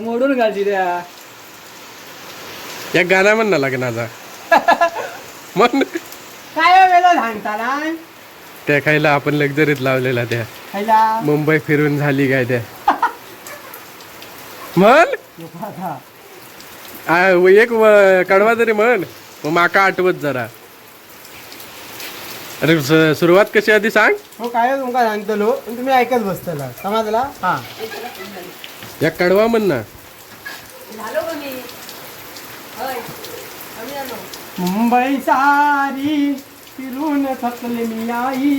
मोडून घालची त्या. एक गाणं म्हण ना लग्नाचा म्हण. काय वेळेला सांगताना त्या खायला आपण लक्झरीत लावलेला त्या. खायला? मुंबई फिरून झाली काय त्या. म्हण. आ, व एक व- कडवा तरी म्हण. मग माका आठवत जरा. अरे स- सुरुवात कशी आधी सांग. हो काय तुमका सांगतलो? पण तुम्ही ऐकत बसतला. समजला? हा. या कडवा म्हण ना. मुंबई सारी फिरून थकले मी आई.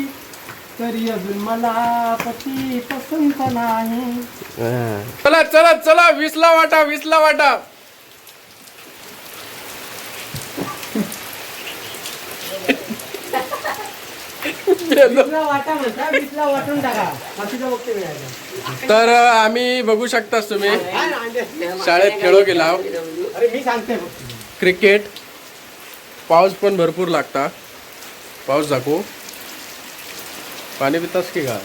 तरी अजून मला पती पसंत नाही. हा. चला चला चला वीसला वाटा वीसला वाटा वीसला वाटा म्हणता वीसला वाटून टाका बाकीचं बघते मिळायचं तर आम्ही बघू शकताच तुम्ही. शाळेत खेळो गेला अरे मी सांगते फक्त. क्रिकेट पाऊस पण भरपूर लागता. पाऊस दाखवू पाणी पितास की का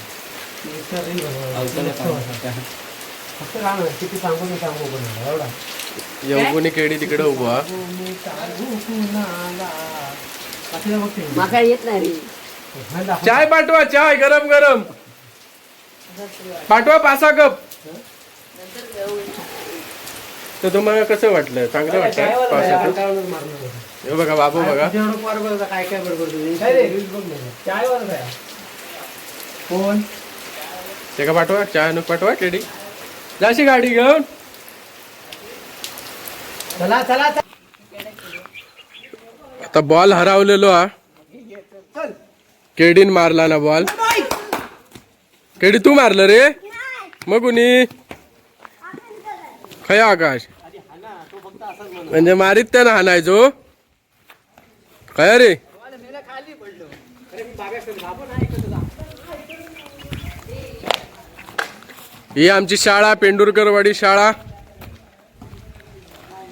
यवगुनी केडी तिकडे उभा येत नाही हा. चाय पाठवा चाय गरम गरम. पाठवा पासा कप. तर तुम्हाला कसं वाटलं? चांगलं वाटलं पावसाचं. हे बघा बाबू बघा. काय काय? कोण? ते का पाठवा? चाय नको पाठवा केडी जाशी गाडी घेऊन. चला चला चला. आता बॉल हरवलेलो हा. केडीन मारला ना बॉल. केडी तू मारलं रे? मग कुणी खया आकाश. म्हणजे मारीत त्या ना हाणायचो. खया रे? ही आमची शाळा पेंडुरकरवाडी शाळा.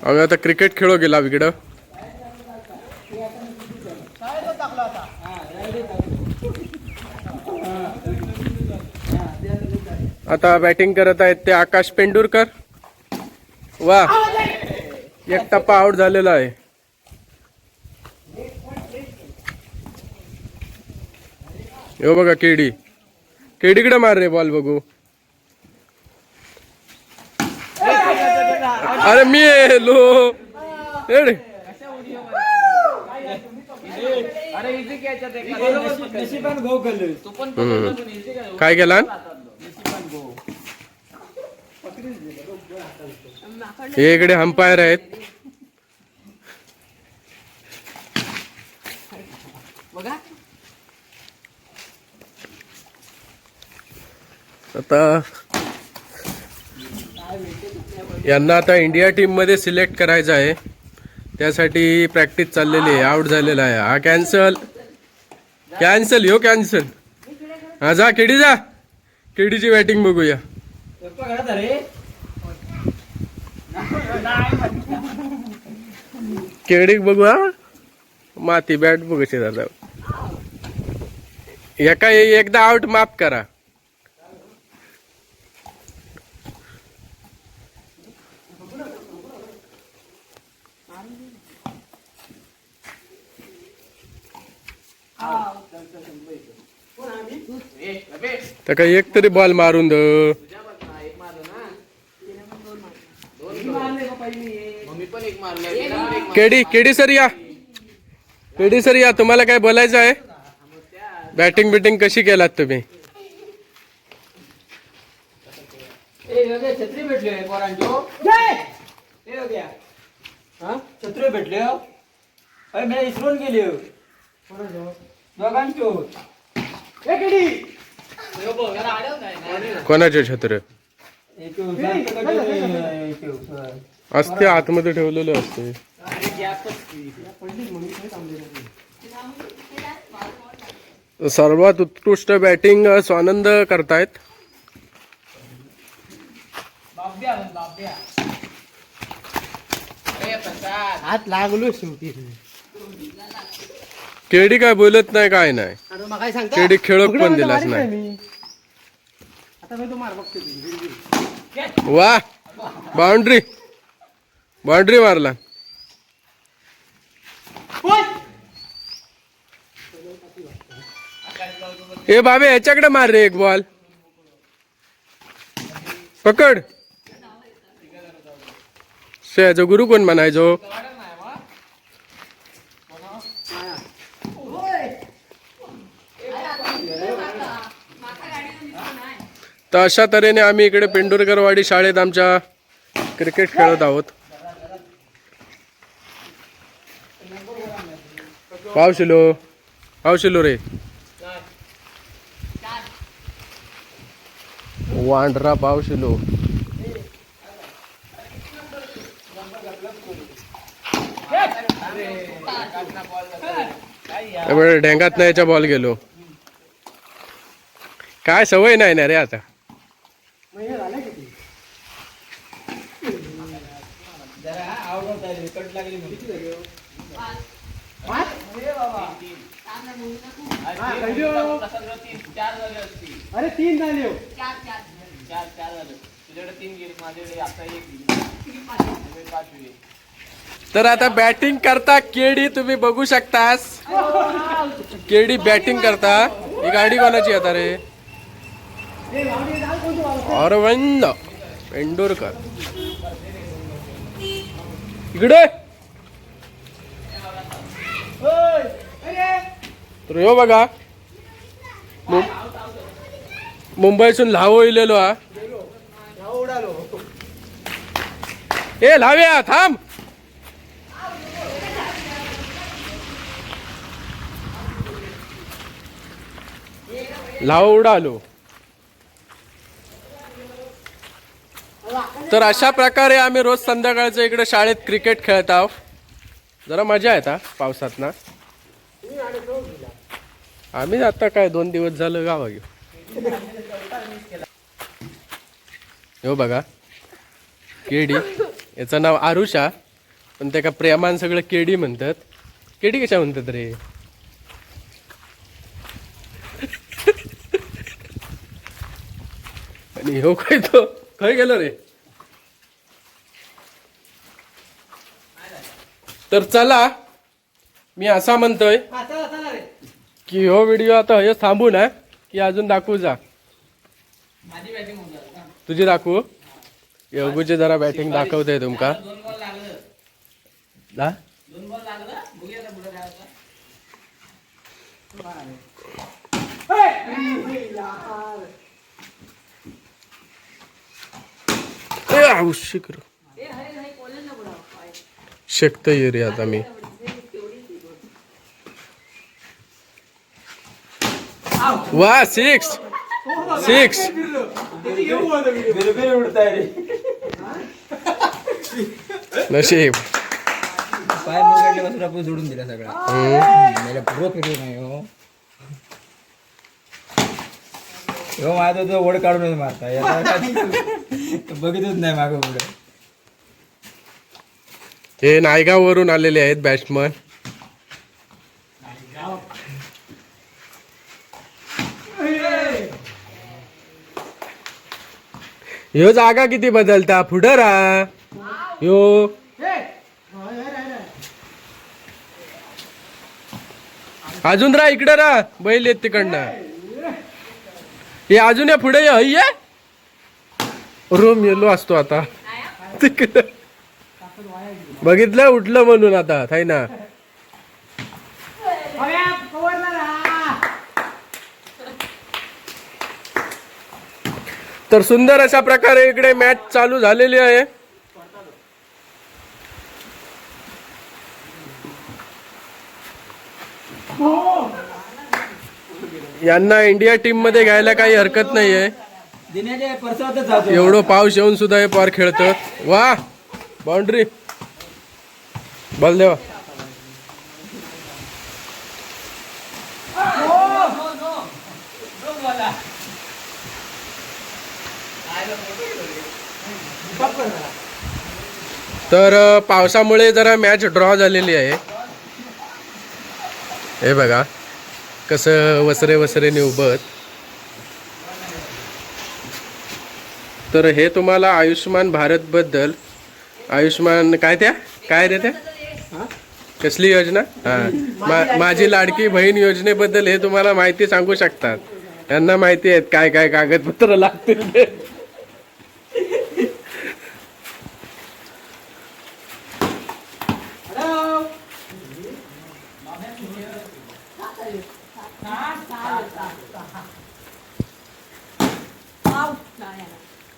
अगं आता क्रिकेट खेळो गेला इकडं. आता बॅटिंग करत आहेत ते आकाश पेंडुरकर. वा एक टप्पा आउट झालेला आहे. हो बघा केडी. केडीकडे मार रे बॉल बघू. अरे मी लो. एड. काय केला? हे इकडे अंपायर आहेत. बघा. आता यांना आता इंडिया टीममध्ये सिलेक्ट करायचं आहे. त्यासाठी प्रॅक्टिस चाललेली आहे. आउट झालेला आहे. हा कॅन्सल कॅन्सल हो कॅन्सल हा जा केडी जा. केडीची बॅटिंग बघूया. केडी बघू हा? माती बॅट बघू कशी दादा. एका एकदा आउट माफ करा. तर काही एक तरी बॉल मारून द. केडी केडी सर या. केडी सर या तुम्हाला काय बोलायचं आहे? बॅटिंग बिटिंग कशी केलात तुम्ही? छत्री भेटली आहे पोरांचो जय! ए योग्या. हा? छत्री भेटले हो. अरे मी इसरून गेली हो. दोघांचो ए, किडी! कोणाचे छत्र? असते आतमध्ये ठेवलेलं असते. सर्वात उत्कृष्ट बॅटिंग स्वानंद करतायत. हात लागलो शेवटी. केडी काय बोलत नाही काय नाही. केडी खेळक उघडं पण दिलाच नाही. वा बाउंड्री! बाउंड्री मारला. ए बाबे याच्याकडे मार रे एक बॉल. पकड. याचा गुरु कोण म्हणायचो? तर अशा तऱ्हेने आम्ही इकडे पेंडुरकरवाडी शाळेत आमच्या क्रिकेट खेळत आहोत. पावशिलो. पावशिलो रे. वांढरा पावशिलो. त्यामुळे नाही याच्या बॉल गेलो. काय सवय नाही ना रे आता मग हे झालं किती जरा आवडत आहे कट लागली म्हणून. पाच हा, कंटिन्यू. चार झाले असतील. अरे तीन झाले हो. चार चार झाले. तुझ्याकडे तीन गेले माझ्याकडे आता एक गेली. त्यामुळे पाचवी आहे. तर आता बॅटिंग करता केडी तुम्ही बघू शकतास. केडी बॅटिंग करता. ही गाडी कोणाची आता रे? अरविंद पेंडुरकर. इकडे. तर हो बघा. मुंबईसून लावो इलेलो हा. ए लाव्या थांब. लाव उडालो. तर अशा प्रकारे आम्ही रोज संध्याकाळचं इकडे शाळेत क्रिकेट खेळत आहोत. जरा मजा येता पावसात ना. आणि आम्ही आता काय दोन दिवस झालं गावा घेऊ हो बघा. केडी. याचं नाव आरुषा. पण त्या का प्रेमान सगळं केडी म्हणतात. केडी कशा म्हणतात रे? आणि हो काय तो? खय गेलो रे? तर चला. मी असा म्हणतोय. चला रे. की हो व्हिडिओ आता हे थांबू ना की अजून दाखवू जा. माझी बॅटिंग होऊन जाईल का? तुझी दाखवू? योगूचे जरा बॅटिंग दाखवते तुमका. दोन बॉल लागलं. हा? दोन बॉल लागलं. बघूया आता पुढे काय होतं. हे, यार. ए, आऊ, शिकर शेकतोय रे आता मी वा सिक्स सिक्स नशीब. पाय मुरगडल्यापासून आपण जोडून दिला सगळा. मला प्रो फिरू नाही हो. हो माझा तो ओढ काढूनच मारता. बघितच नाही मागं पुढे. हे नायगाववरून आलेले आहेत बॅट्समन ह्यो जागा किती बदलता? पुढं राहा. ह्यो. अजून राहा इकडं राहा. बैल येत तिकडनं. हे अजून या पुढे ये हय रूम येलो असतो आता. तिकडं. बघितलं उठलं म्हणून आता थाय ना अरे, कवरला राहा. तर सुंदर अशा प्रकारे इकडे मॅच चालू झालेली आहे. यांना इंडिया टीममध्ये घ्यायला काही हरकत नाहीये. एवढं पाऊस येऊन सुद्धा हे पार खेळत. वा बाउंड्री. बल देवा तर पावसामुळे जरा मॅच ड्रॉ झालेली आहे. हे बघा कसं वसरे वसरेने उभत तर हे तुम्हाला आयुष्यमान भारतबद्दल आयुष्यमान आयुष्मान काय त्या? काय रे त्या? कसली योजना? हा. मा- माझी लाडकी बहीण योजनेबद्दल हे तुम्हाला माहिती सांगू शकतात. त्यांना माहिती आहेत काय काय कागदपत्र लागतील ते हॅलो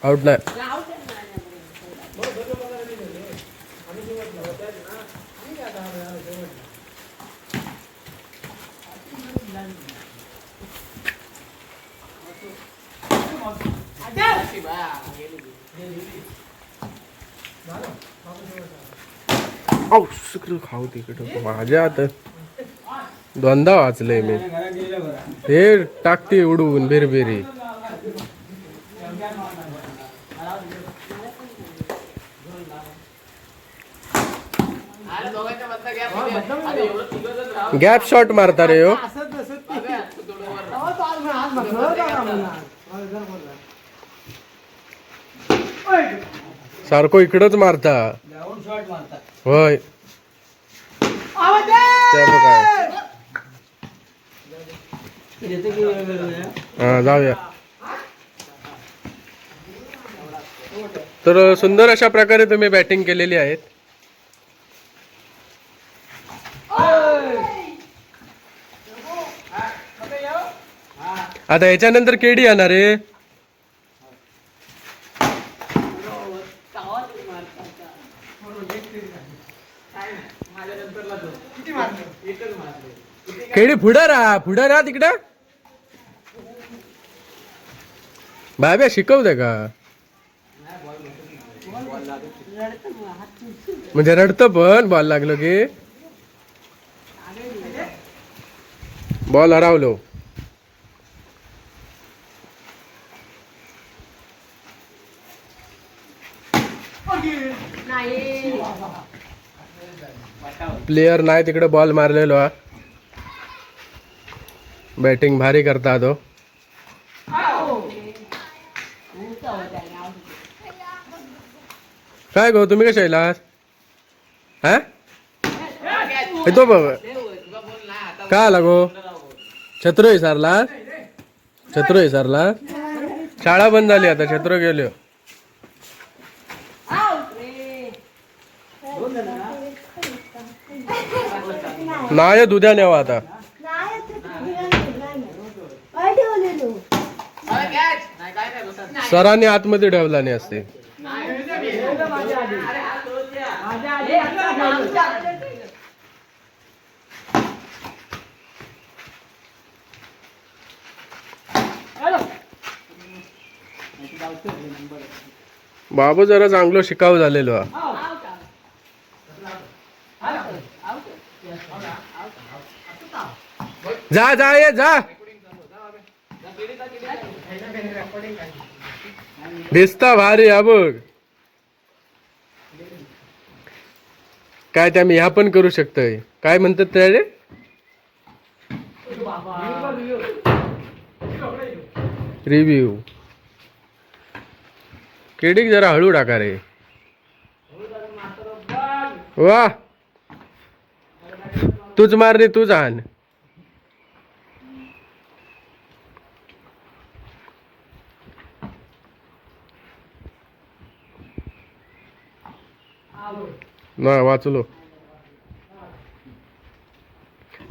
आउट नाही खाऊ तिकडं माझ्या आता दोनदा वाचलंय मी हे टाकते उडवून बेरबेरी गॅप शॉट मारता रे हो. सारखो इकडच मारता. होय. जाऊया आज म्हणा, आज बसलो होतो का म्हणा? हो, जर बोलला. ओय. सारखं इकडंच मारता जाऊन शॉट मारतात होय आवाज दे! त्याचं काय येते की वेगवेगळ्या हा जाऊया तर सुंदर अशा प्रकारे तुम्ही बॅटिंग केलेली आहेत. आता याच्यानंतर केडी येणार आहे. केडी पुढं राहा पुढं राहा तिकडं. बाब्या शिकवते का? म्हणजे रडतं पण बॉल लागलो की बॉल हरावलो प्लेयर नाही तिकडे बॉल मारलेलो, हा. बॅटिंग भारी करता तो. काय गो तुम्ही कशा येलात हा? येतो बघ. का आला गो? छत्र विसरला छत्र विसरला शाळा बंद झाली आता छत्र गेलो. नाही दुध्या नेवा आता. सरांनी आतमध्ये ठेवला नाही असते माझ्या आधी. माझ्या आधी आता ठेवलं. हॅलो. बाबू जरा चांगलं शिकाव झालेलो जा जा ये जा. दिसता भारी हा बघ. काय त्या मी ह्या पण करू शकतोय. काय म्हणतात त्या रे रिव्ह्यू क्रेडिट जरा हळू टाका रे. वा तूच मार रे तूच आण. ना वाचलो.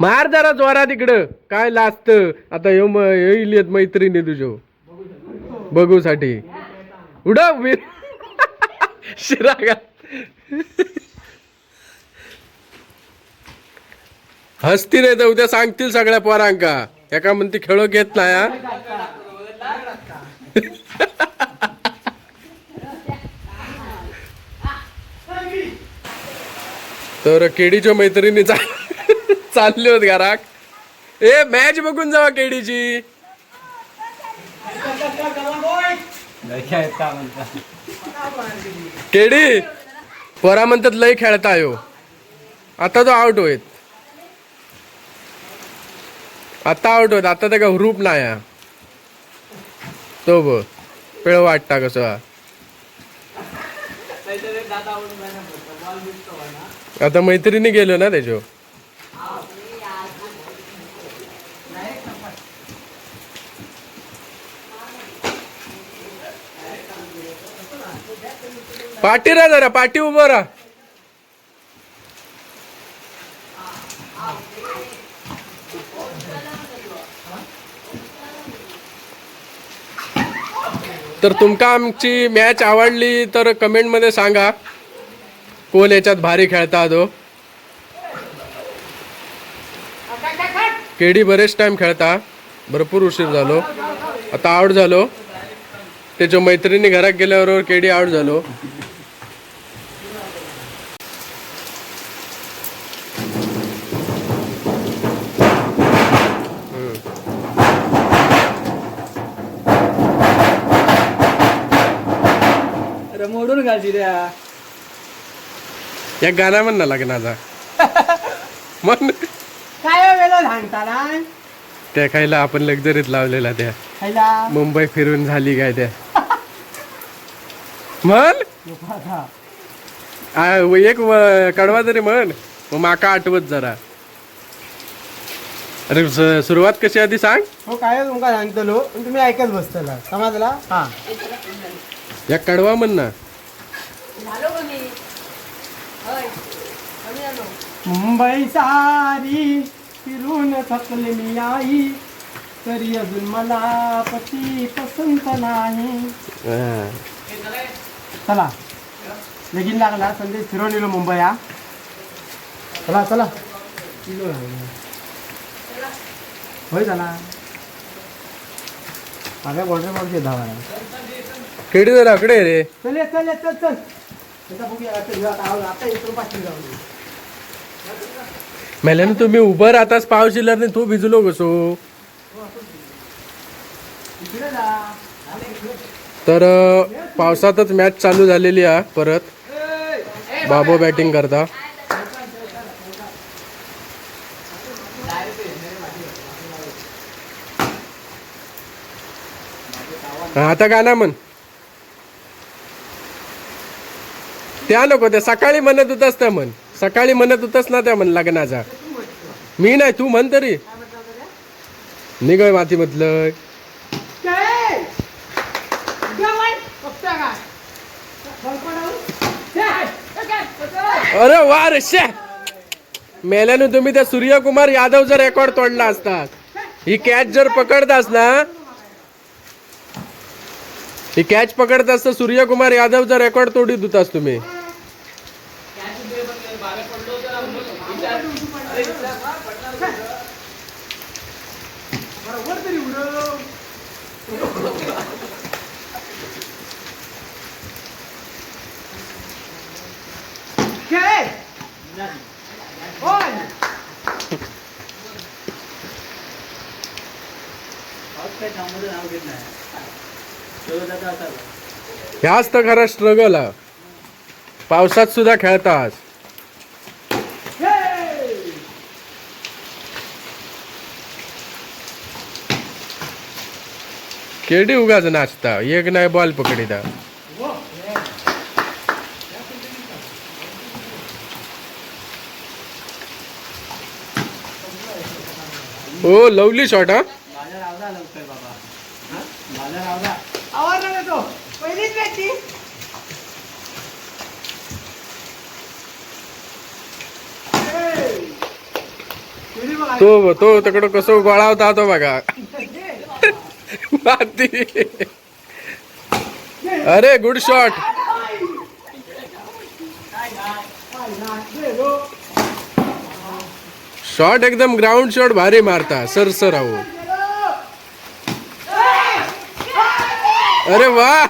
मार जरा जोरा तिकडं काय लाजत? आता येऊ येईल येत मैत्रिणी तुझ्या. बघूसाठी उड वीर शिरागा हसती नाही तर उद्या सांगतील सगळ्या पोरांका. एका म्हणते खेळ घेत नाही तर केडीच्या मैत्रिणी चा- चालले होत घराक ए मॅच बघून जावा केडीची. केडी परा म्हणतात लय खेळता यो. आता तो आउट होईत आता आउट होत आता त्या रूप नाही हा. तो बघ. पेळ वाटता कसं. आता मैत्रिणी गेलो ना त्याच्या पाठी राहा जरा पाठी उभं राहा. तर तुमका आमची मॅच आवडली तर कमेंटमध्ये सांगा. कोण याच्यात भारी खेळता तो. केडी बरेच टाइम खेळता. भरपूर उशीर झालो. आता आउट झालो. त्याच्या मैत्रिणी घरात गेल्याबरोबर केडी आउट झालो. अरे मोडून घालती त्या या गाणं म्हण ना लग्नाचा. म्हण. काय वेळेला सांगताना त्या खायला आपण लक्झरीत लावलेला त्या. खायला? मुंबई फिरून झाली काय त्या. म्हण. आ, व एक व- कडवा तरी म्हण. मग माका आठवत जरा. अरे स- सुरुवात कशी आधी सांग. हो काय तुमका सांगतलो. पण तुम्ही ऐकत बसतला. समजला? हा या कडवा म्हण ना. मुंबई सारी फिरून थकले मी आई. तरी अजून मला पती पसंत नाही. चला. लगीन लागला संदेश फिरून येलो मुंबई हा. चला चला. होय चला. माझ्या बॉर्डर बॉर्डर धावा केडी जरा आकडे रे. चल चल ये, चल चल. मेल्यानं तुम्ही उभं राहताच पावशिलर नाही तू भिजलो कसो? जा. तर पावसातच मॅच चालू झालेली आहे परत. बाबो बॅटिंग करता. हा, आता गाणं म्हण. त्या नको त्या सकाळी म्हणत होतास त्या म्हण. सकाळी म्हणत होतास ना त्या म्हण लग्नाचा. मी नाही तू म्हण तरी. निघय माती म्हटलं आहे. अरे वा रे शे. मेल्यानं तुम्ही त्या सूर्यकुमार यादवचा रेकॉर्ड तोडला असतात ही कॅच जर पकडतास ना ही कॅच पकडत असता. सूर्यकुमार यादवचा रेकॉर्ड तोडीत होतास तुम्ही बरोबर तरी उडव. काय? होय. पाऊस काय थांबवलं नाव घेत नाही तो जाता आता ह्याच तर खरा स्ट्रगल हा पावसात सुद्धा खेळतास केडी उगाच नाचता. एक नाही बॉल पकडिता ओ लवली शॉट हा? तो. पहिलीच match तो तो तिकडं कसं होता तो बघा. माती. अरे गुड शॉट शॉट एकदम ग्राउंड शॉट भारी मारता सर सर आहो. अरे वा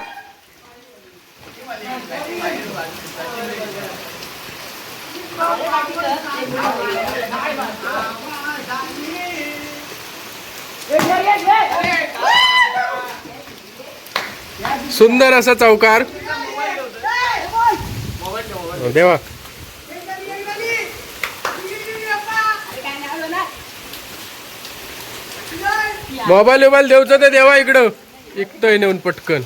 सुंदर असा चौकार. हो, देवा. मोबाईल मोबाईल देऊचं ते देवा इकडं. इकतोय नेऊन पटकन.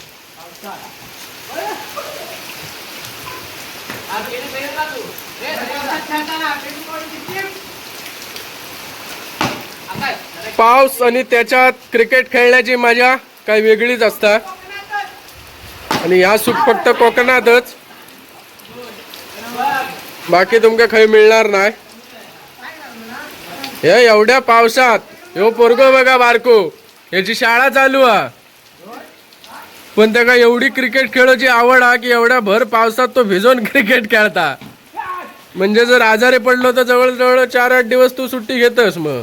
पाऊस आणि त्याच्यात क्रिकेट खेळण्याची मजा काही वेगळीच असता. आणि ह्या सूट फक्त कोकणातच. बाकी तुमका काही मिळणार नाही. हे एवढ्या पावसात ह्यो पोरगो बघा बारको याची शाळा चालू हा. पण त्याका एवढी क्रिकेट खेळायची आवड हा की एवढ्या भर पावसात तो भिजवून क्रिकेट खेळता. म्हणजे जर आजारी पडलो तर जवळजवळ चार आठ दिवस तू सुट्टी घेतस मग.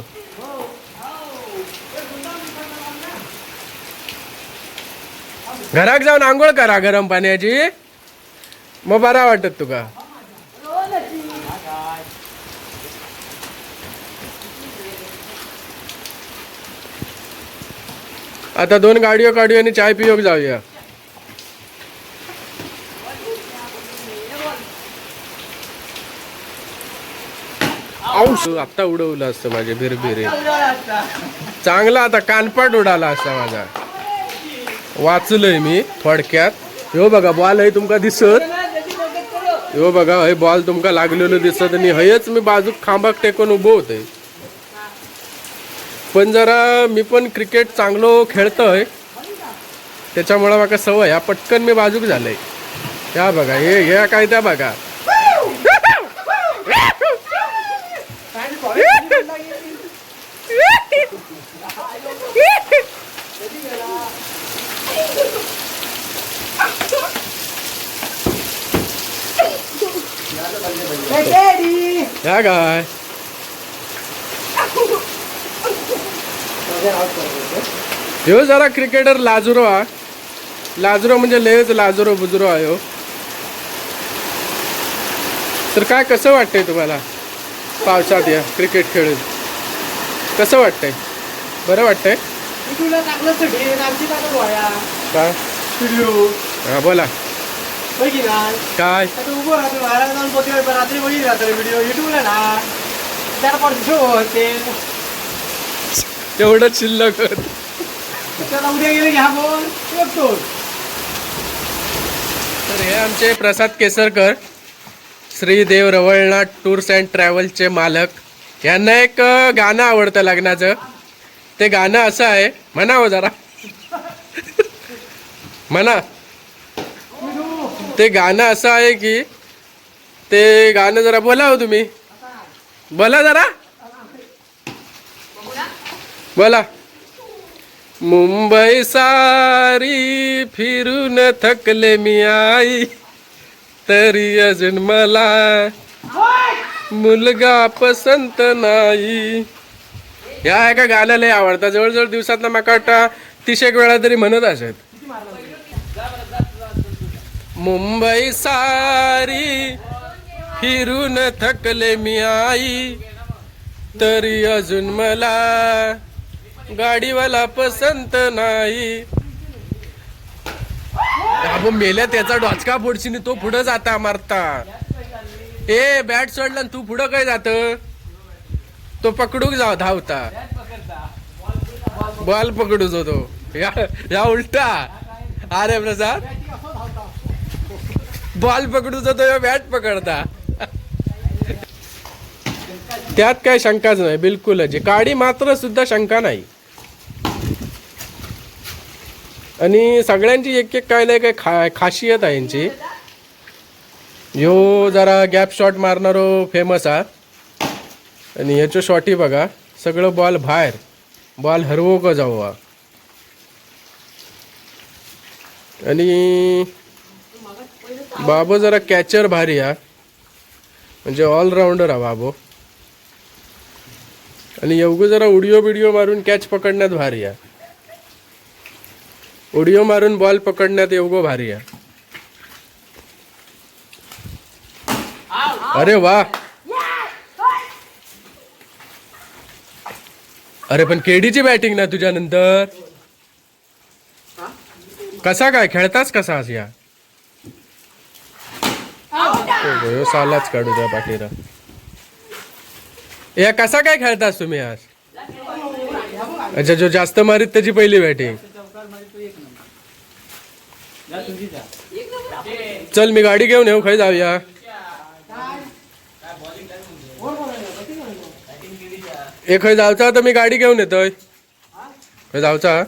घरात जाऊन आंघोळ करा गरम पाण्याची. मग बरा वाटत तुका. आता दोन गाडीओ काढूया आणि चाय पियोग जाऊया. औष आता उडवलं असतं माझे भिरभिरे चांगला आता कानपाट उडाला असता माझा. वाचलंय मी थोडक्यात. ह्यो बघा बॉल आहे तुमका दिसत. ह्यो बघा हे बॉल तुमका लागलेलो दिसत आणि हयच मी बाजूक खांबाक टेकून उभो आहे पण जरा मी पण क्रिकेट चांगलो खेळतोय. त्याच्यामुळे माका सवय हा पटकन मी बाजूक झालंय त्या बघा हे या काय त्या बघा. ह्या काय ह्यो जरा क्रिकेटर लाजुरो हा. लाजुरो म्हणजे लयच लाजुरो बुजुरो आहे ह्यो तर काय कसं वाटतंय तुम्हाला पावसात या क्रिकेट खेळून? कसं वाटतंय? बरं वाटतंय? काय हा बोला. होय की काय? तू उभं राहतो बाहेर जाऊन पोती रात्री बघित राहतो व्हिडिओ युट्यूबला ना चार पाच शो होते तेवढं शिल्लक होत. त्याला उद्या गेले की हा बोल बघतो तर हे आमचे प्रसाद केसरकर श्री देव रवळनाथ टूर्स अँड ट्रॅव्हलचे मालक. यांना एक गाणं आवडतं लग्नाचं. ते गाणं असं आहे म्हणावं जरा. म्हणा. ते गाणं असं आहे की ते गाणं जरा बोला हो तुम्ही. बोला जरा. बोला. मुंबई सारी फिरून थकले मी आई. तरी अजून मला मुलगा पसंत नाही. ह्या एका गाण्याला आवडता. जवळजवळ दिवसात ना मला वाटतं तीस एक वेळा तरी म्हणत असत मुंबई सारी फिरून थकले मी आई. तरी अजून मला गाडीवाला पसंत नाही. मेल्या त्याचा डॉचका फोडशीने तो पुढं जाता मारता. ए बॅट सोडला आणि तू पुढं काय जात? तो पकडूक जाव धावता. बॉल पकडू जो तो या या उलटा. अरे प्रसाद. बॉल पकडूचा तो बॅट पकडता. त्यात काय शंकाच नाही बिलकुलच काडी मात्र सुद्धा शंका नाही. आणि सगळ्यांची एक एक काय नाही काय खा खासियत आहे यांची. ह्यो जरा गॅप शॉट मारणारो फेमस हा. आणि ह्याचं शॉटी बघा सगळं बॉल बाहेर. बॉल हरवो का जाऊ आणि बाबो जरा कॅचर भारी हा. म्हणजे ऑलराऊंडर हा बाबो. आणि एवढं जरा उडिओ बिडिओ मारून कॅच पकडण्यात भारी आहे उडिओ मारून बॉल पकडण्यात एवढं भारी आहे अरे वा. अरे पण केडीची बॅटिंग ना तुझ्यानंतर. कसा काय? खेळताच कसा या? ह्यो सालाच काढू द्या पाठीरा या कसा काय खेळतास तुम्ही आज? अच्छा जो जास्त मारीत त्याची पहिली बॅटिंग चल मी गाडी घेऊन येऊ खाई जाऊया. ए खंय जावचा तर मी गाडी घेऊन येतोय. खंय जाऊचा